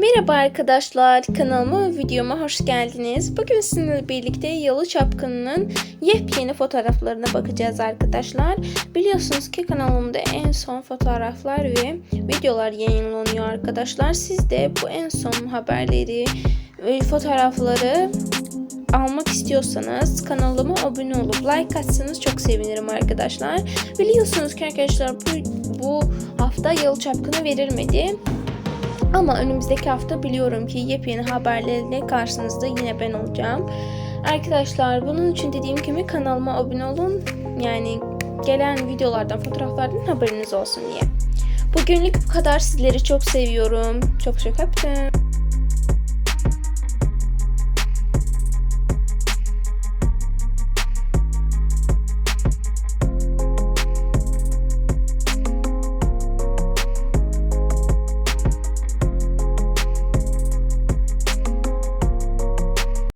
Merhaba arkadaşlar, kanalıma ve videoma hoş geldiniz. Bugün sizinle birlikte Yalı Çapkını'nın yepyeni fotoğraflarına bakacağız arkadaşlar. Biliyorsunuz ki kanalımda en son fotoğraflar ve videolar yayınlanıyor arkadaşlar. Siz de bu en son haberleri fotoğrafları almak istiyorsanız kanalıma abone olup like atsanız çok sevinirim arkadaşlar. Biliyorsunuz ki arkadaşlar bu, bu hafta Yalı Çapkını verilmedi. Ama önümüzdeki hafta biliyorum ki yepyeni haberlerle karşınızda yine ben olacağım. Arkadaşlar bunun için dediğim gibi kanalıma abone olun. Yani gelen videolardan, fotoğraflardan haberiniz olsun diye. Bugünlük bu kadar. Sizleri çok seviyorum. Çok çok öptüm.